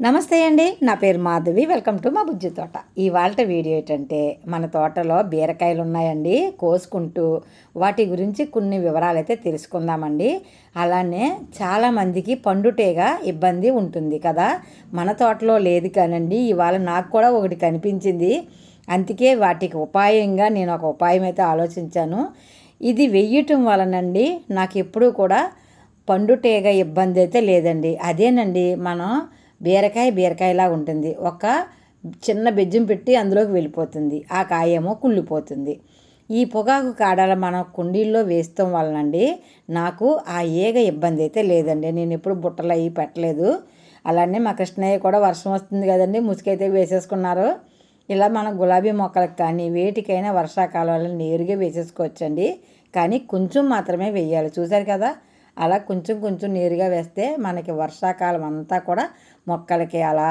నమస్తే అండి నా పేరు మాధవి వెల్కమ్ టు మా బుజ్జి తోట. ఇవాళ వీడియో ఏంటంటే మన తోటలో బీరకాయలు ఉన్నాయండి కోసుకుంటూ వాటి గురించి కొన్ని వివరాలు అయితే తెలుసుకుందామండి. అలానే చాలామందికి పండుటేగా ఇబ్బంది ఉంటుంది కదా. మన తోటలో లేదు కానండి ఇవాళ నాకు కూడా ఒకటి కనిపించింది. అందుకే వాటికి ఉపాయంగా నేను ఒక ఉపాయం అయితే ఆలోచించాను. ఇది వెయ్యటం వలనండి నాకు ఎప్పుడూ కూడా పండుటేగ ఇబ్బంది అయితే లేదండి. అదేనండి మనం బీరకాయ బీరకాయలా ఉంటుంది. ఒక చిన్న బెజ్జం పెట్టి అందులోకి వెళ్ళిపోతుంది. ఆ కాయేమో కుళ్ళిపోతుంది. ఈ పొగాకు కాడలు మనం కుండీల్లో వేస్తాం వలనండి నాకు ఆ ఏగ ఇబ్బంది అయితే లేదండి. నేను ఎప్పుడు బుట్టలు అవి పెట్టలేదు. అలానే మా కృష్ణయ్య కూడా వర్షం వస్తుంది కదండి ముసుకైతే వేసేసుకున్నారు. ఇలా మన గులాబీ మొక్కలకు కానీ వేటికైనా వర్షాకాలంలో నేరుగా వేసేసుకోవచ్చండి. కానీ కొంచెం మాత్రమే వేయాలి. చూశారు కదా? అలా కొంచెం కొంచెం నేరుగా వేస్తే మనకి వర్షాకాలం అంతా కూడా మొక్కలకి అలా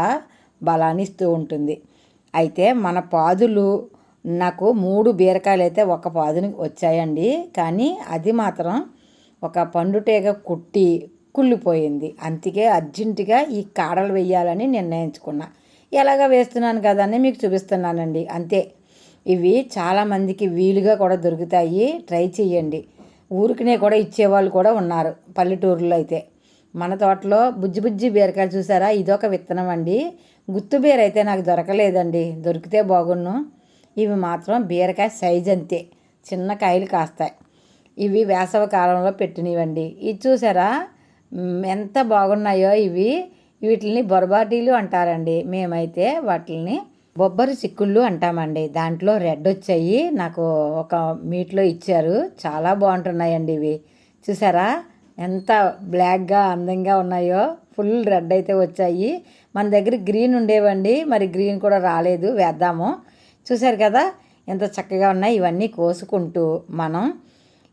బలాన్ని ఇస్తూ ఉంటుంది. అయితే మన పాదులు నాకు మూడు బీరకాయలు అయితే ఒక పాదుని వచ్చాయండి. కానీ అది మాత్రం ఒక పండుటేగ కుట్టి కుళ్ళిపోయింది. అందుకే అర్జెంటుగా ఈ కాడలు వేయాలని నిర్ణయించుకున్నా. ఎలాగ వేస్తున్నాను కదని మీకు చూపిస్తున్నానండి. అంతే. ఇవి చాలామందికి వీలుగా కూడా దొరుకుతాయి. ట్రై చేయండి ఊరికినే కూడా ఇచ్చేవాళ్ళు కూడా ఉన్నారు పల్లెటూరులో అయితే. మన తోటలో బుజ్జి బుజ్జి బీరకాయలు చూసారా? ఇదొక విత్తనం అండి. గుత్తు బీర అయితే నాకు దొరకలేదండి. దొరికితే బాగున్ను. ఇవి మాత్రం బీరకాయ సైజ్ అంతే. చిన్న కాయలు కాస్తాయి. ఇవి వేసవ కాలంలో పెట్టినవండి. ఇది చూసారా? ఎంత బాగున్నాయో ఇవి. వీటిని బొరబాటీలు అంటారండి. మేమైతే వాటిని బొబ్బరి చిక్కుళ్ళు అంటామండి. దాంట్లో రెడ్ వచ్చాయి. నాకు ఒక మీట్లో ఇచ్చారు. చాలా బాగుంటున్నాయండి ఇవి. చూసారా? ఎంత బ్లాక్గా అందంగా ఉన్నాయో ఫుల్ రెడ్ అయితే వచ్చాయి. మన దగ్గర గ్రీన్ ఉండేవండి మరి గ్రీన్ కూడా రాలేదు వేద్దాము. చూసారు కదా ఎంత చక్కగా ఉన్నాయి. ఇవన్నీ కోసుకుంటూ మనం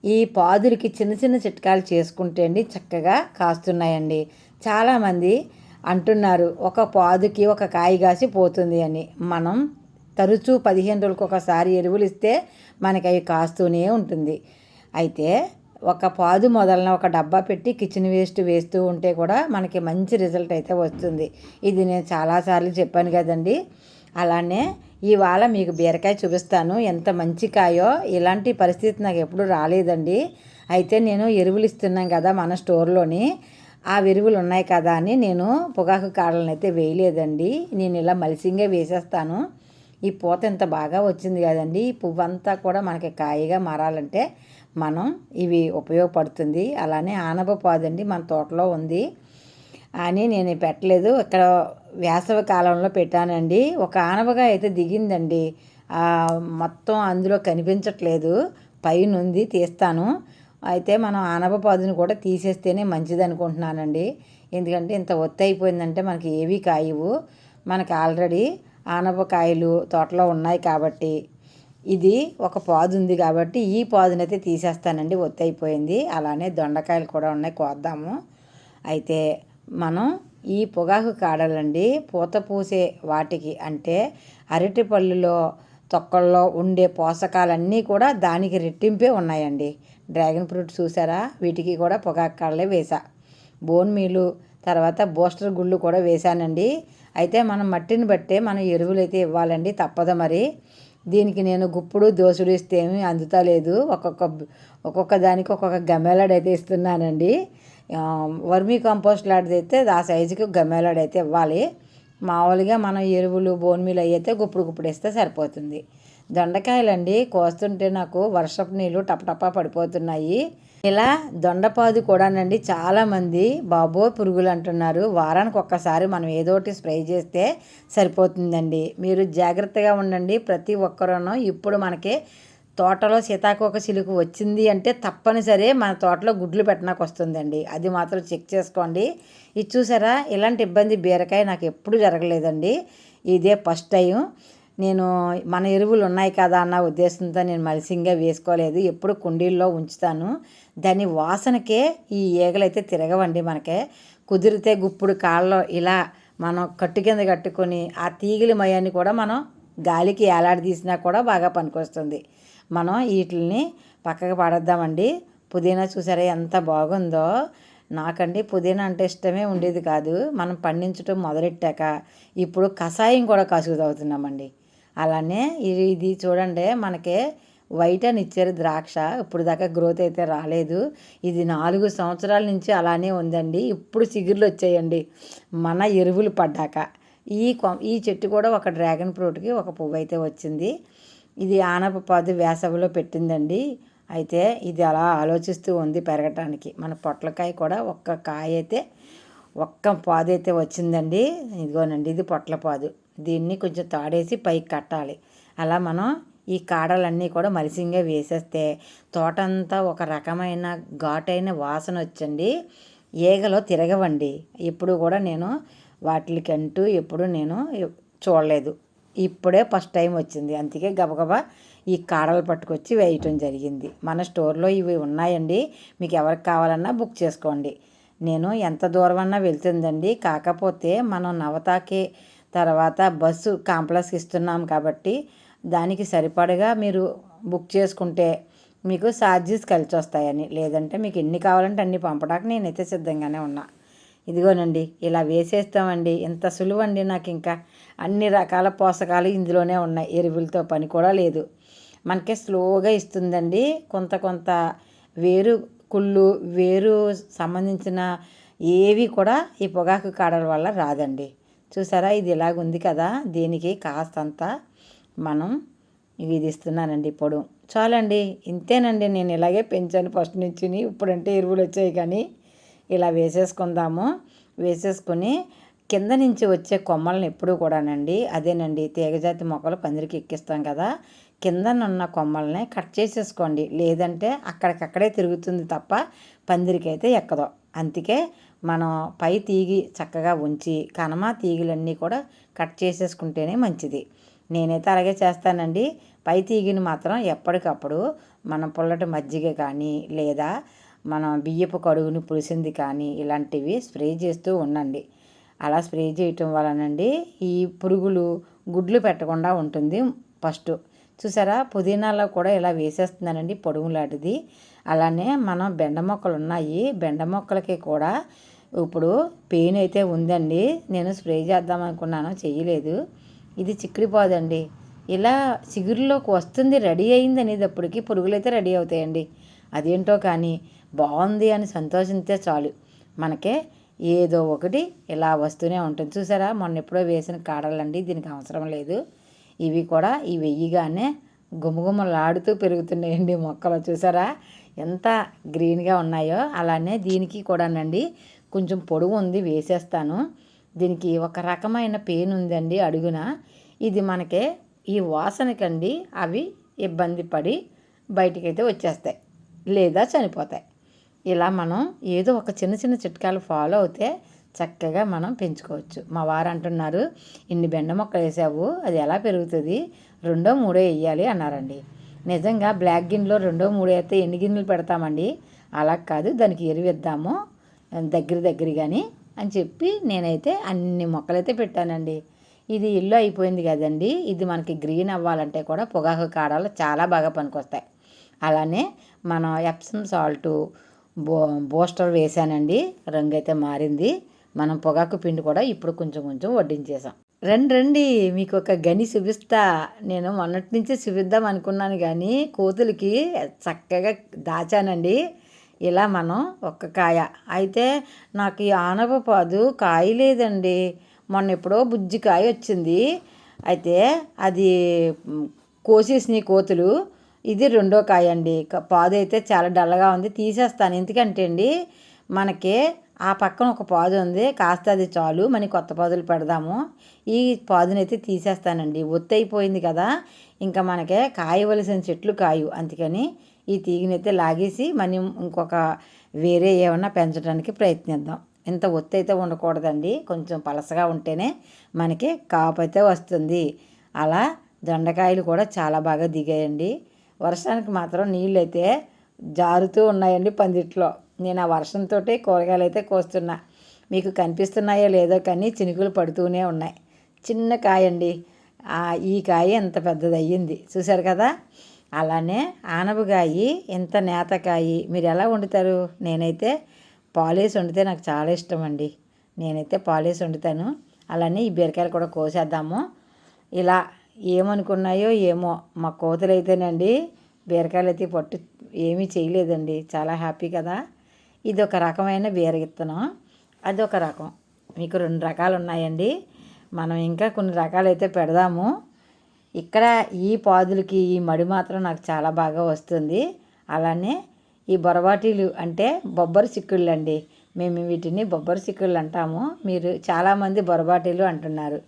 ఈ పాదులకి చిన్న చిన్న చిట్కాలు చేసుకుంటే అండి చక్కగా కాస్తున్నాయండి. చాలామంది అంటున్నారు ఒక పాదుకి ఒక కాయ కాసి పోతుంది అని. మనం తరచూ పదిహేను రోజులకు ఒకసారి ఎరువులు ఇస్తే మనకి అవి కాస్తూనే ఉంటుంది. అయితే ఒక పాదు మొదలన ఒక డబ్బా పెట్టి కిచెన్ వేస్ట్ వేస్తూ ఉంటే కూడా మనకి మంచి రిజల్ట్ అయితే వస్తుంది. ఇది నేను చాలాసార్లు చెప్పాను కదండి. అలానే ఇవాళ మీకు బీరకాయ చూపిస్తాను. ఎంత మంచి కాయో ఇలాంటి పరిస్థితి నాకు ఎప్పుడు రాలేదండి. అయితే నేను ఎరువులు ఇస్తున్నాం కదా మన స్టోర్లోని. ఆ ఎరువులు ఉన్నాయి కదా అని నేను పొగాకు కాడలను అయితే వేయలేదండి. నేను ఇలా మలిసింగే వేసేస్తాను. ఈ పూత ఎంత బాగా వచ్చింది కదండి. ఈ పువ్వు అంతా కూడా మనకి కాయగా మారాలంటే మనం ఇవి ఉపయోగపడుతుంది. అలానే ఆనప అండి మన తోటలో ఉంది. అని నేను పెట్టలేదు. ఇక్కడ వేసవి కాలంలో పెట్టానండి. ఒక ఆనపగా అయితే దిగిందండి. మొత్తం అందులో కనిపించట్లేదు. పైన ఉంది తీస్తాను. అయితే మనం ఆనపపాదుని కూడా తీసేస్తేనే మంచిది అనుకుంటున్నానండి ఎందుకంటే ఇంత ఒత్తి అయిపోయిందంటే మనకి ఏవి కాయవు. మనకి ఆల్రెడీ ఆనపకాయలు తోటలో ఉన్నాయి కాబట్టి ఇది ఒక పాదు ఉంది కాబట్టి ఈ పాదునైతే తీసేస్తానండి ఒత్తైపోయింది అయిపోయింది అలానే దొండకాయలు కూడా ఉన్నాయి కోద్దాము. అయితే మనం ఈ పొగాకు కాడలండి పూత పూసే వాటికి అంటే అరటి పళ్ళులో తొక్కల్లో ఉండే పోషకాలన్నీ కూడా దానికి రెట్టింపే ఉన్నాయండి. డ్రాగన్ ఫ్రూట్ చూసారా? వీటికి కూడా పొగాకు కాడలే వేసా. బోన్ మీలు తర్వాత బూస్టర్ గుళ్ళు కూడా వేశానండి అయితే మనం మట్టిని బట్టే మనం ఎరువులు అయితే ఇవ్వాలండి తప్పదు మరి. దీనికి నేను గుప్పుడు దోసుడు ఇస్తే ఏమీ అందుతలేదు. ఒక్కొక్క ఒక్కొక్క దానికి ఒక్కొక్క గమేలాడైతే అయితే ఇస్తున్నానండి వర్మీ కంపోస్ట్ లాంటిది అయితే ఆ సైజుకి గమేలాడైతే అయితే ఇవ్వాలి. మామూలుగా మనం ఎరువులు బోన్మీలు అయితే గుప్పుడు గుప్పుడు ఇస్తే సరిపోతుంది. దొండకాయలండి కోస్తుంటే నాకు వర్షపు నీళ్ళు టపటపా పడిపోతున్నాయి. ఇలా దొండపాదు కూడానండి చాలామంది బాబో పురుగులు అంటున్నారు. వారానికి ఒక్కసారి మనం ఏదోటి స్ప్రే చేస్తే సరిపోతుందండి. మీరు జాగ్రత్తగా ఉండండి. ప్రతి ఒక్కరూ ఇప్పుడు మనకి తోటలో సీతాకోక చిలుకు వచ్చింది అంటే తప్పనిసరి మన తోటలో గుడ్లు పెట్టడానికి వస్తుందండి. అది మాత్రం చెక్ చేసుకోండి. ఇది చూసారా? ఇలాంటి ఇబ్బంది బీరకాయ నాకు ఎప్పుడు జరగలేదండి. ఇదే ఫస్ట్ టైం. నేను మన ఎరువులు ఉన్నాయి కదా అన్న ఉద్దేశంతో నేను మలిసింగా వేసుకోలేదు. ఎప్పుడు కుండీల్లో ఉంచుతాను. దాని వాసనకే ఈ ఈగలైతే తిరగవండి మనకే. కుదిరితే గుప్పుడు కాళ్ళలో ఇలా మనం కట్టు కింద కట్టుకొని ఆ తీగిలి మయాన్ని కూడా మనం గాలికి ఏలాడదీసినా కూడా బాగా పనికొస్తుంది. మనం వీటిని పక్కకు పడేద్దామండి. పుదీనా చూసారా ఎంత బాగుందో. నాకండి పుదీనా అంటే ఇష్టమే ఉండేది కాదు. మనం పండించడం మొదలెట్టాక ఇప్పుడు కషాయం కూడా కసుగు తాగుతున్నామండి అలానే ఇది ఇది చూడండి మనకి వైట్ అని ఇచ్చారు ద్రాక్ష. ఇప్పుడు దాకా గ్రోత్ అయితే రాలేదు. ఇది నాలుగు సంవత్సరాల నుంచి అలానే ఉందండి. ఇప్పుడు చిగుర్లు వచ్చాయండి. మన ఎరువులు పడ్డాక. ఈ ఈ చెట్టు కూడా ఒక డ్రాగన్ ఫ్రూట్కి ఒక పువ్వు అయితే వచ్చింది. ఇది ఆనపపాదు వేసవిలో పెట్టిందండి. అయితే ఇది అలా ఆలోచిస్తూ ఉంది పెరగటానికి. మన పొట్లకాయ కూడా ఒక్క కాయ అయితే ఒక్క పాదు అయితే వచ్చిందండి. ఇదిగోనండి ఇది పొట్ల పాదు. దీన్ని కొంచెం తాడేసి పైకి కట్టాలి. అలా మనం ఈ కాడలన్నీ కూడా మలిసింగా వేసేస్తే తోటంతా ఒక రకమైన ఘాటైన వాసన వచ్చండి. ఈగలో తిరగవండి. ఎప్పుడు కూడా నేను వాటికంటూ ఎప్పుడు నేను చూడలేదు. ఇప్పుడే ఫస్ట్ టైం వచ్చింది. అందుకే గబగబా ఈ కాడలు పట్టుకొచ్చి వేయటం జరిగింది. మన స్టోర్లో ఇవి ఉన్నాయండి. మీకు ఎవరికి కావాలన్నా బుక్ చేసుకోండి. నేను ఎంత దూరం అన్నా వెళ్తుందండి. కాకపోతే మనం నవతాకి తర్వాత బస్సు కాంప్లెక్స్కి ఇస్తున్నాం కాబట్టి దానికి సరిపడగా మీరు బుక్ చేసుకుంటే మీకు ఛార్జెస్ కలిసి వస్తాయని లేదంటే మీకు ఎన్ని కావాలంటే అన్ని పంపడానికి నేనైతే సిద్ధంగానే ఉన్నా. ఇదిగోనండి ఇలా వేసేస్తామండి. ఇంత సులువండి నాకు ఇంకా అన్ని రకాల పోషకాలు ఇందులోనే ఉన్నాయి. ఎరువులతో పని కూడా లేదు. మనకి స్లోగా ఇస్తుందండి. కొంత కొంత వేరు కుళ్ళు వేరు సంబంధించిన ఏవి కూడా ఈ పొగాకు కాడల వల్ల రాదండి. చూసారా? ఇది ఇలాగుంది కదా? దీనికి కాస్తంత మనం ఇది ఇస్తున్నానండి ఇప్పుడు చాలండి. ఇంతేనండి. నేను ఇలాగే పెంచాను ఫస్ట్ నుంచి. ఇప్పుడంటే ఎరువులు వచ్చాయి కానీ ఇలా వేసేసుకుందాము. వేసేసుకొని కింద నుంచి వచ్చే కొమ్మలను ఎప్పుడూ కూడానండి అదేనండి తీగజాతి మొక్కలు పందిరికి ఎక్కిస్తాం కదా. కిందనున్న కొమ్మల్ని కట్ చేసేసుకోండి. లేదంటే అక్కడికక్కడే తిరుగుతుంది తప్ప పందిరికైతే ఎక్కదో ఎక్కదు. అందుకే మనం పై తీగి చక్కగా ఉంచి కనమ తీగలన్నీ కూడా కట్ చేసేసుకుంటేనే మంచిది. నేనైతే అలాగే చేస్తానండి. పై తీగిని మాత్రం ఎప్పటికప్పుడు మనం పుల్లటి మజ్జిగ కానీ లేదా మనం బియ్యపు కడుగుని పులిసింది కానీ ఇలాంటివి స్ప్రే చేస్తూ ఉండండి. అలా స్ప్రే చేయటం వలనండి ఈ పురుగులు గుడ్లు పెట్టకుండా ఉంటుంది ఫస్ట్. చూసారా? పుదీనాలో కూడా ఇలా వేసేస్తున్నానండి పొడుగు లాంటిది. అలానే మనం బెండ మొక్కలు ఉన్నాయి. బెండ మొక్కలకి కూడా ఇప్పుడు పెయిన్ అయితే ఉందండి. నేను స్ప్రే చేద్దాం అనుకున్నాను చేయలేదు ఇది చిక్కిపోదండి ఇలా చిగురులోకి వస్తుంది రెడీ అయింది అనేటప్పటికి పురుగులు అయితే రెడీ అవుతాయండి. అదేంటో కానీ బాగుంది అని సంతోషించే చాలు. మనకే ఏదో ఒకటి ఇలా వస్తూనే ఉంటుంది. చూసారా? మొన్న ఎప్పుడో వేసిన కాడలండి దీనికి అవసరం లేదు. ఇవి కూడా ఈ వెయ్యిగానే గుమగుమలాడుతూ పెరుగుతున్నాయండి మొక్కలు. చూసారా? ఎంత గ్రీన్గా ఉన్నాయో అలానే దీనికి కూడానండి కొంచెం పొడుగు ఉంది వేసేస్తాను. దీనికి ఒక రకమైన పెయిన్ ఉందండి అడుగున. ఇది మనకే ఈ వాసనకండి అవి ఇబ్బంది పడి బయటికైతే వచ్చేస్తాయి. లేదా చనిపోతాయి. ఇలా మనం ఏదో ఒక చిన్న చిన్న చిట్కాలు ఫాలో అవుతే చక్కగా మనం పెంచుకోవచ్చు. మా వారు అంటున్నారు ఇన్ని బెండ మొక్కలు వేసావు అది ఎలా పెరుగుతుంది? రెండో మూడో వేయాలి అన్నారండి. నిజంగా బ్లాక్ గిన్నెలో రెండో మూడో అయితే ఎన్ని గిన్నెలు పెడతామండి? అలా కాదు దానికి ఎరువిద్దాము దగ్గర దగ్గర కానీ అని చెప్పి నేనైతే అన్ని మొక్కలైతే పెట్టానండి. ఇది ఇల్లు అయిపోయింది కదండి. ఇది మనకి గ్రీన్ అవ్వాలంటే కూడా పొగాకు కాడాలు చాలా బాగా పనికొస్తాయి. అలానే మనం ఎప్సమ్ సాల్టు బో బూస్టర్ వేసానండి. రంగు అయితే మారింది. మనం పొగాకు పిండి కూడా ఇప్పుడు కొంచెం కొంచెం వడ్డించేసాం. రండి రండి. మీకు ఒక గని చూపిస్తా నేను మొన్నటి నుంచి చూపిద్దాం అనుకున్నాను కానీ కోతులకి చక్కగా దాచానండి. ఇలా మనం ఒక్క కాయ. అయితే నాకు ఈ ఆనపపాదు కాయ లేదండి మొన్న ఎప్పుడో బుజ్జి కాయ వచ్చింది. అయితే అది కోసేసిన కోతులు. ఇది రెండో కాయ అండి. పాదు అయితే చాలా డల్లగా ఉంది. తీసేస్తాను. ఎందుకంటే అండి మనకి ఆ పక్కన ఒక పాదు ఉంది. కాస్త అది చాలు. మన కొత్త పాదులు పెడదాము. ఈ పాదునైతే తీసేస్తానండి. ఒత్తైపోయింది కదా. ఇంకా మనకే కాయవలసిన చెట్లు కాయు. అందుకని ఈ తీగనైతే లాగేసి మనం ఇంకొక వేరే ఏమన్నా పెంచడానికి ప్రయత్నిద్దాం. ఇంత ఒత్తి అయితే ఉండకూడదండి. కొంచెం పలసగా ఉంటేనే మనకి కాపు అయితే వస్తుంది. అలా దొండకాయలు కూడా చాలా బాగా దిగాయండి. వర్షానికి మాత్రం నీళ్ళు అయితే జారుతూ ఉన్నాయండి పందిట్లో. నేను ఆ వర్షంతో కూరగాయలు అయితే కోస్తున్నా. మీకు కనిపిస్తున్నాయో లేదో కానీ చినుకులు పడుతూనే ఉన్నాయి. చిన్న కాయ అండి ఈ కాయ ఎంత పెద్దది అయ్యింది చూసారు కదా? అలానే ఆనపకాయి ఇంత నేతకాయి మీరు ఎలా వండుతారు? నేనైతే పాలేసి వండితే నాకు చాలా ఇష్టం అండి నేనైతే పాలేసి వండుతాను. అలానే ఈ బీరకాయలు కూడా కోసేద్దాము. ఇలా ఏమనుకున్నాయో ఏమో మా కోతలైతేనండి అయితేనండి బీరకాయలు అయితే పట్టు ఏమీ చేయలేదండి. చాలా హ్యాపీ కదా. ఇది ఒక రకమైన బీర విత్తనం. అది ఒక రకం. మీకు రెండు రకాలు ఉన్నాయండి మనం ఇంకా కొన్ని రకాలు అయితే పెడదాము. ఇక్కడ ఈ పాదులకి ఈ మడి మాత్రం నాకు చాలా బాగా వస్తుంది. అలానే ఈ బొరబాటీలు అంటే బొబ్బరి చిక్కుళ్ళు అండి. మేము వీటిని బొబ్బరి చిక్కుళ్ళు అంటాము. మీరు చాలామంది బొరబాటీలు అంటున్నారు.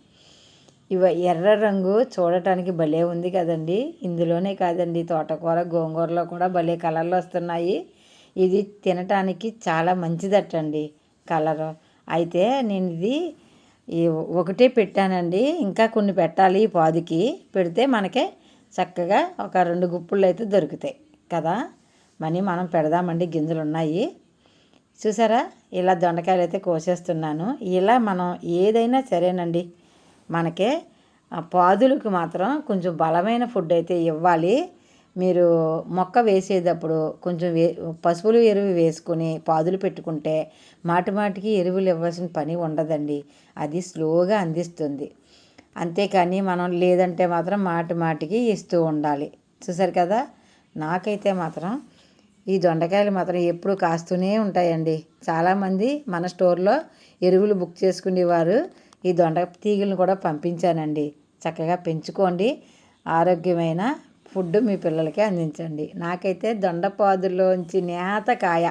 ఇవ ఎర్ర రంగు చూడటానికి భలే ఉంది కదండి. ఇందులోనే కాదండి తోటకూర గోంగూరలో కూడా భలే కలర్లు వస్తున్నాయి. ఇది తినటానికి చాలా మంచిదటండి కలరు. అయితే నేను ఇది ఈ ఒకటే పెట్టానండి. ఇంకా కొన్ని పెట్టాలి ఈ పాదుకి. పెడితే మనకే చక్కగా ఒక రెండు గుప్పులు అయితే దొరుకుతాయి కదా. మనీ మనం పెడదామండి. గింజలు ఉన్నాయి చూసారా? ఇలా దొండకాయలు అయితే కోసేస్తున్నాను. ఇలా మనం ఏదైనా సరేనండి. మనకే పాదులకు మాత్రం కొంచెం బలమైన ఫుడ్ అయితే ఇవ్వాలి. మీరు మొక్క వేసేటప్పుడు కొంచెం వే పశువులు ఎరువు వేసుకొని పాదులు పెట్టుకుంటే మాటిమాటికి ఎరువులు ఇవ్వాల్సిన పని ఉండదండి. అది స్లోగా అందిస్తుంది. అంతేకాని మనం లేదంటే మాత్రం మాటి మాటికి ఇస్తూ ఉండాలి. చూసారు కదా? నాకైతే మాత్రం ఈ దొండకాయలు మాత్రం ఎప్పుడు కాస్తూనే ఉంటాయండి. చాలామంది మన స్టోర్లో ఎరువులు బుక్ చేసుకునేవారు. ఈ దొండ తీగలను కూడా పంపించానండి. చక్కగా పెంచుకోండి. ఆరోగ్యమైన ఫుడ్ మీ పిల్లలకి అందించండి. నాకైతే దొండపాదుల్లోంచి నేత కాయ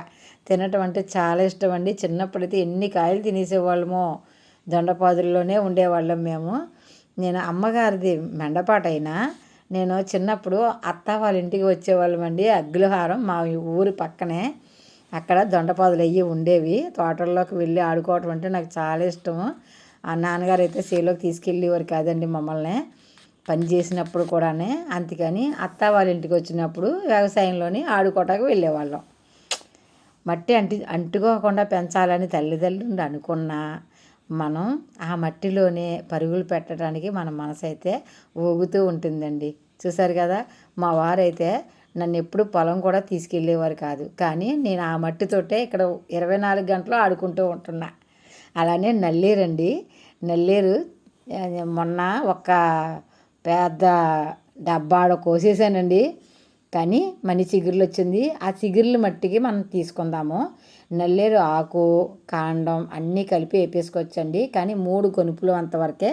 తినటం అంటే చాలా ఇష్టం అండి. చిన్నప్పుడైతే ఎన్ని కాయలు తినేసేవాళ్ళమో దొండపాదుల్లోనే ఉండేవాళ్ళం మేము. నేను అమ్మగారిది మెండపాటైనా నేను చిన్నప్పుడు అత్త వాళ్ళ ఇంటికి వచ్చేవాళ్ళమండి అగ్గులహారం మా ఊరి పక్కనే. అక్కడ దొండపాదులు అయ్యి ఉండేవి. తోటల్లోకి వెళ్ళి ఆడుకోవటం అంటే నాకు చాలా ఇష్టము ఆ నాన్నగారు అయితే సేలోకి తీసుకెళ్ళేవారు కాదండి మమ్మల్ని. పని చేసినప్పుడు కూడానే అందుకని అత్త వాళ్ళ ఇంటికి వచ్చినప్పుడు వ్యవసాయంలోని ఆడుకోవటానికి వెళ్ళేవాళ్ళం. మట్టి అంటి అంటుకోకుండా పెంచాలని తల్లిదండ్రులు అనుకున్నా మనం ఆ మట్టిలోనే పరుగులు పెట్టడానికి మన మనసు అయితే ఊగుతూ ఉంటుందండి. చూసారు కదా మా వారైతే నన్ను ఎప్పుడు పొలం కూడా తీసుకెళ్ళేవారు కాదు. కానీ నేను ఆ మట్టితోటే ఇక్కడ ఇరవై నాలుగు గంటలు ఆడుకుంటూ ఉంటున్నా. అలానే నల్లేరండి. నల్లేరు మొన్న ఒక పెద్ద డబ్బాడ కోసేసానండి. కానీ మనీ చిగుర్లు వచ్చింది ఆ చిగుర్లు మట్టికి మనం తీసుకుందాము. నల్లేరు ఆకు కాండం అన్నీ కలిపి వేపేసుకోవచ్చండి. కానీ మూడు గొనుపులు అంతవరకే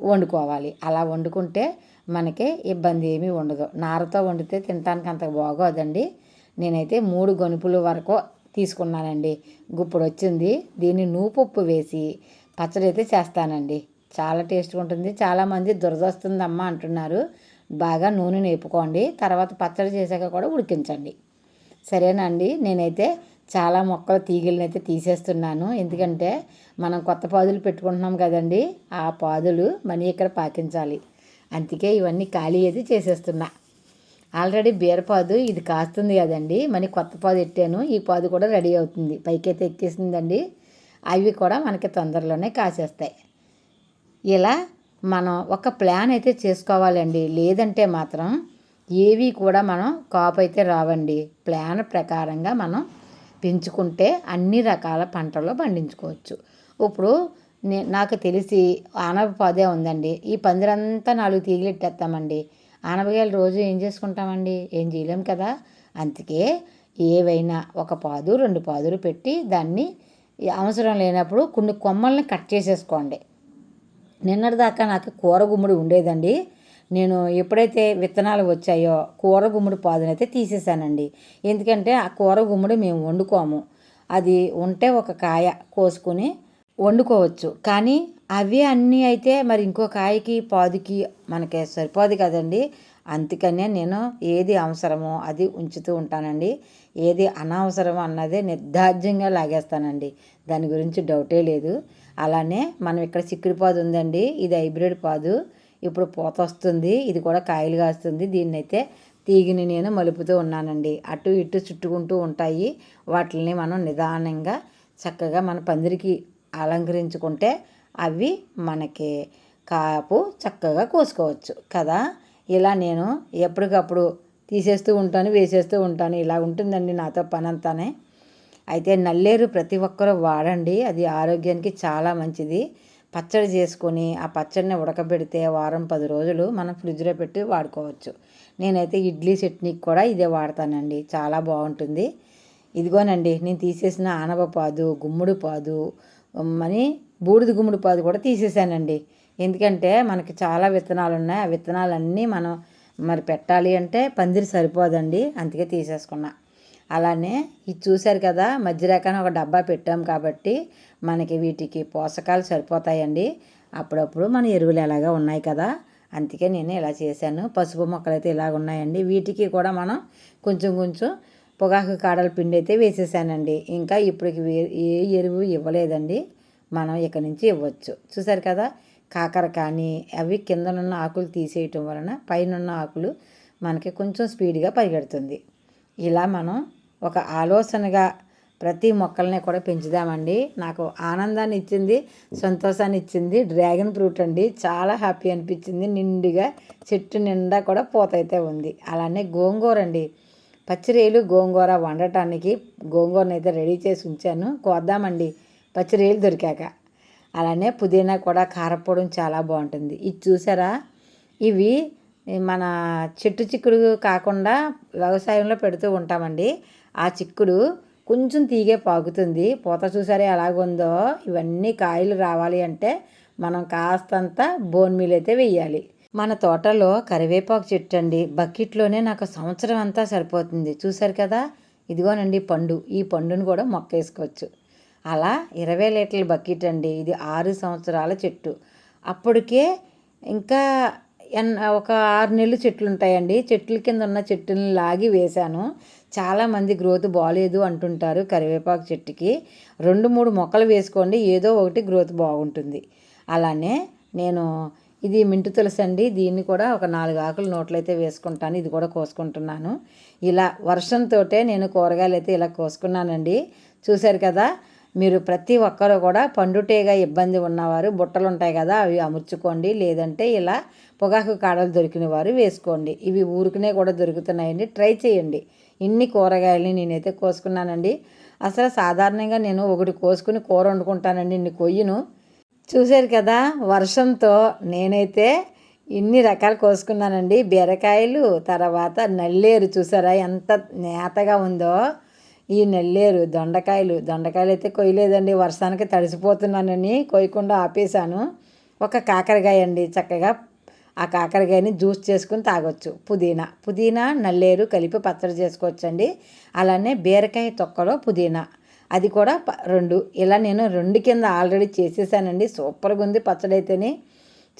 వండుకోవాలి. అలా వండుకుంటే మనకి ఇబ్బంది ఏమీ ఉండదు. నారతో వండితే తినడానికి అంత బాగోదండి. నేనైతే మూడు గొనుపుల వరకు తీసుకున్నానండి. గుప్పుడు వచ్చింది దీన్ని నూపప్పు వేసి పచ్చడి అయితే చేస్తానండి. చాలా టేస్ట్గా ఉంటుంది. చాలామంది దురదొస్తుందమ్మా అంటున్నారు. బాగా నూనె నేపుకోండి. తర్వాత పచ్చడి చేశాక కూడా ఉడికించండి. సరేనండి. నేనైతే చాలా మొక్కల తీగలను అయితే తీసేస్తున్నాను. ఎందుకంటే మనం కొత్త పాదులు పెట్టుకుంటున్నాం కదండి. ఆ పాదులు మనీ ఇక్కడ పాకించాలి. అందుకే ఇవన్నీ ఖాళీ అయితే చేసేస్తున్నా. ఆల్రెడీ బీరపాదు ఇది కాస్తుంది కదండి. మనీ కొత్త పాదు ఎట్టాను. ఈ పాదు కూడా రెడీ అవుతుంది. పైకైతే ఎక్కేసిందండి. అవి కూడా మనకి తొందరలోనే కాసేస్తాయి. ఇలా మనం ఒక ప్లాన్ అయితే చేసుకోవాలండి. లేదంటే మాత్రం ఏవి కూడా మనం కాపు అయితే రావండి. ప్లాన్ ప్రకారంగా మనం పెంచుకుంటే అన్ని రకాల పంటలు పండించుకోవచ్చు. ఇప్పుడు నే నాకు తెలిసి ఆనపపాదే ఉందండి. ఈ పందిరంతా నాలుగు తీగలు ఇట్టేస్తామండి ఆనపకాయలు రోజు ఏం చేసుకుంటామండి? ఏం చేయలేం కదా? అందుకే ఏవైనా ఒక పాదు రెండు పాదులు పెట్టి దాన్ని అవసరం లేనప్పుడు కొన్ని కొమ్మల్ని కట్ చేసేసుకోండి. నిన్నటిదాకా నాకు కూర గుమ్మడి ఉండేదండి. నేను ఎప్పుడైతే విత్తనాలు వచ్చాయో కూర గుమ్మడి పాదునైతే తీసేసానండి ఎందుకంటే ఆ కూర గుమ్మడి మేము వండుకోము. అది ఉంటే ఒక కాయ కోసుకుని వండుకోవచ్చు. కానీ అవి అన్నీ అయితే మరి ఇంకో కాయకి పాదుకి మనకి సరిపోదు కదండి. అందుకనే నేను ఏది అవసరమో అది ఉంచుతూ ఉంటానండి. ఏది అనవసరమో అన్నదే నిర్ధార్జ్యంగా లాగేస్తానండి. దాని గురించి డౌటే లేదు. అలానే మనం ఇక్కడ చిక్కుడు పాదు ఉందండి. ఇది హైబ్రిడ్ పాదు. ఇప్పుడు పూత వస్తుంది. ఇది కూడా కాయలు కాస్తుంది. దీన్ని అయితే తీగిని నేను మలుపుతూ ఉన్నానండి. అటు ఇటు చుట్టుకుంటూ ఉంటాయి. వాటిని మనం నిదానంగా చక్కగా మన పందిరికి అలంకరించుకుంటే అవి మనకి కాపు చక్కగా కోసుకోవచ్చు. కదా? ఇలా నేను ఎప్పటికప్పుడు తీసేస్తూ ఉంటాను వేసేస్తూ ఉంటాను. ఇలా ఉంటుందండి నాతో పని అంతానే అయితే నల్లేరు ప్రతి ఒక్కరూ వాడండి. అది ఆరోగ్యానికి చాలా మంచిది. పచ్చడి చేసుకొని ఆ పచ్చడిని ఉడకబెడితే వారం పది రోజులు మనం ఫ్రిడ్జ్లో పెట్టి వాడుకోవచ్చు. నేనైతే ఇడ్లీ చట్నీకి కూడా ఇదే వాడతానండి. చాలా బాగుంటుంది. ఇదిగోనండి నేను తీసేసిన ఆనవపాదు గుమ్మడి పాదు అని బూడిద గుమ్మడి పాదు కూడా తీసేసానండి. ఎందుకంటే మనకి చాలా విత్తనాలు ఉన్నాయి. ఆ విత్తనాలన్నీ మనం మరి పెట్టాలి అంటే పందిరి సరిపోదండి. అందుకే తీసేసుకున్నా. అలానే ఇది చూశారు కదా మధ్య రకాన ఒక డబ్బా పెట్టాం కాబట్టి మనకి వీటికి పోషకాలు సరిపోతాయండి. అప్పుడప్పుడు మన ఎరువులు ఎలాగా ఉన్నాయి కదా అందుకే నేను ఇలా చేశాను. పసుపు మొక్కలు అయితే ఇలాగ ఉన్నాయండి. వీటికి కూడా మనం కొంచెం కొంచెం పొగాకు కాడల పిండి అయితే వేసేసానండి. ఇంకా ఇప్పటికి ఏ ఎరువు ఇవ్వలేదండి. మనం ఇక్కడి నుంచి ఇవ్వచ్చు. చూసారు కదా కాకర కానీ అవి కిందనున్న ఆకులు తీసేయటం వలన పైన ఆకులు మనకి కొంచెం స్పీడ్గా పరిగెడుతుంది. ఇలా మనం ఒక ఆలోచనగా ప్రతి మొక్కల్ని కూడా పెంచుదామండి. నాకు ఆనందాన్ని ఇచ్చింది సంతోషాన్ని ఇచ్చింది డ్రాగన్ ఫ్రూట్ అండి. చాలా హ్యాపీ అనిపించింది. నిండుగా చెట్టు నిండా కూడా పూత అయితే ఉంది. అలానే గోంగూర అండి. పచ్చిరేలు గోంగూర వండటానికి గోంగూరని అయితే రెడీ చేసి ఉంచాను. కోద్దామండి. పచ్చిరేలు దొరికాక. అలానే పుదీనా కూడా కారపొడం చాలా బాగుంటుంది. ఇది చూసారా? ఇవి మన చెట్టు చిక్కుడు కాకుండా వ్యవసాయంలో పెడుతూ ఉంటామండి. ఆ చిక్కుడు కొంచెం తీగే పాకుతుంది. పూత చూసారే ఎలాగుందో? ఇవన్నీ కాయలు రావాలి అంటే మనం కాస్తంత బోన్ మీల్ అయితే వెయ్యాలి. మన తోటలో కరివేపాకు చెట్టు అండి. బకెట్లోనే నాకు సంవత్సరం అంతా సరిపోతుంది. చూసారు కదా? ఇదిగోనండి పండు. ఈ పండును కూడా మొక్క వేసుకోవచ్చు. అలా ఇరవై లీటర్ల బకెట్ అండి. ఇది ఆరు సంవత్సరాల చెట్టు. అప్పటికే ఇంకా ఎన్ ఒక ఆరు నెలలు చెట్లు ఉంటాయండి. చెట్ల కింద ఉన్న చెట్టుని లాగి వేశాను. చాలామంది గ్రోత్ బాగాలేదు అంటుంటారు కరివేపాకు చెట్టుకి. రెండు మూడు మొక్కలు వేసుకోండి ఏదో ఒకటి గ్రోత్ బాగుంటుంది. అలానే నేను ఇది మింటు తులసి అండి దీన్ని కూడా ఒక నాలుగు ఆకులు నోట్లయితే వేసుకుంటాను ఇది కూడా కోసుకుంటున్నాను. ఇలా వర్షంతో నేను కూరగాయలు అయితే ఇలా కోసుకున్నానండి. చూశారు కదా మీరు ప్రతి ఒక్కరూ కూడా పండుటేగా ఇబ్బంది ఉన్నవారు బుట్టలు ఉంటాయి కదా అవి అమర్చుకోండి లేదంటే ఇలా పొగాకు కాడలు దొరికిన వారు వేసుకోండి. ఇవి ఊరికనే కూడా దొరుకుతున్నాయండి ట్రై చేయండి. ఇన్ని కూరగాయలని నేనైతే కోసుకున్నానండి. అసలు సాధారణంగా నేను ఒకటి కోసుకుని కూర వండుకుంటానండి ఇన్ని కొయ్యను. చూశారు కదా వర్షంతో నేనైతే ఇన్ని రకాలు కోసుకున్నానండి. బీరకాయలు తర్వాత నల్లేరు చూసారా ఎంత నేతగా ఉందో. ఈ నల్లేరు దొండకాయలు దొండకాయలు అయితే కొయ్యలేదండి. వర్షానికి తడిసిపోతున్నానని కొయ్యకుండా ఆపేశాను. ఒక కాకరకాయ అండి చక్కగా ఆ కాకరకాయని జ్యూస్ చేసుకుని తాగొచ్చు. పుదీనా. పుదీనా నల్లేరు కలిపి పచ్చడి చేసుకోవచ్చండి. అలానే బీరకాయ తొక్కలో పుదీనా. అది కూడా రెండు. ఇలా నేను రెండు కింద ఆల్రెడీ చేసేసానండి. సూపర్గా ఉంది పచ్చడి అయితేనే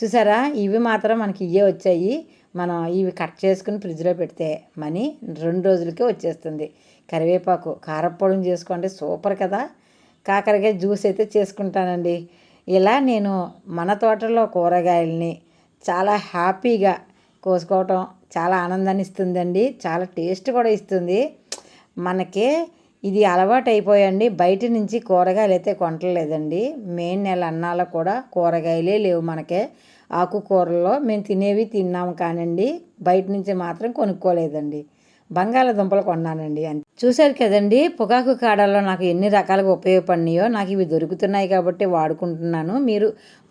చూసారా? ఇవి మాత్రం మనకి ఇవే వచ్చాయి. మనం ఇవి కట్ చేసుకుని ఫ్రిడ్జ్లో పెడితే మనీ రెండు రోజులకే వచ్చేస్తుంది. కరివేపాకు కారపొడం చేసుకోండి. సూపర్ కదా? కాకరకాయ జ్యూస్ అయితే చేసుకుంటానండి. ఇలా నేను మన తోటలో కూరగాయలని చాలా హ్యాపీగా కోసుకోవటం చాలా ఆనందాన్ని ఇస్తుందండి. చాలా టేస్ట్ కూడా ఇస్తుంది. మనకి ఇది అలవాటు అయిపోయండి బయట నుంచి కూరగాయలు అయితే కొనట్లేదండి. మెయిన్ నెల అన్నాలో కూడా కూరగాయలే లేవు మనకే. ఆకుకూరల్లో మేము తినేవి తిన్నాము కానండి. బయట నుంచి మాత్రం కొనుక్కోలేదండి. బంగాళదుంపలు కొన్నానండి అని చూశారు కదండి పొగాకు కాడల్లో నాకు ఎన్ని రకాలుగా ఉపయోగపడినాయో నాకు ఇవి దొరుకుతున్నాయి కాబట్టి వాడుకుంటున్నాను. మీరు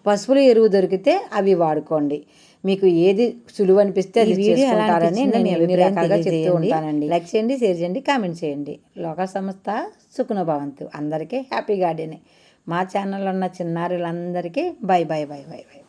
పసుపులు ఎరువు దొరికితే అవి వాడుకోండి. మీకు ఏది సులువు అనిపిస్తే అది చేసుకుంటారని నేను ఎన్ని రకాలుగా చెప్తూ ఉంటానండి. లైక్ చేయండి షేర్ చేయండి కామెంట్ చేయండి. లోక సంస్థ సుఖనుభవంతు అందరికీ హ్యాపీ గార్డెనే. మా ఛానల్లో ఉన్న చిన్నారులందరికీ bye bye bye bye bye.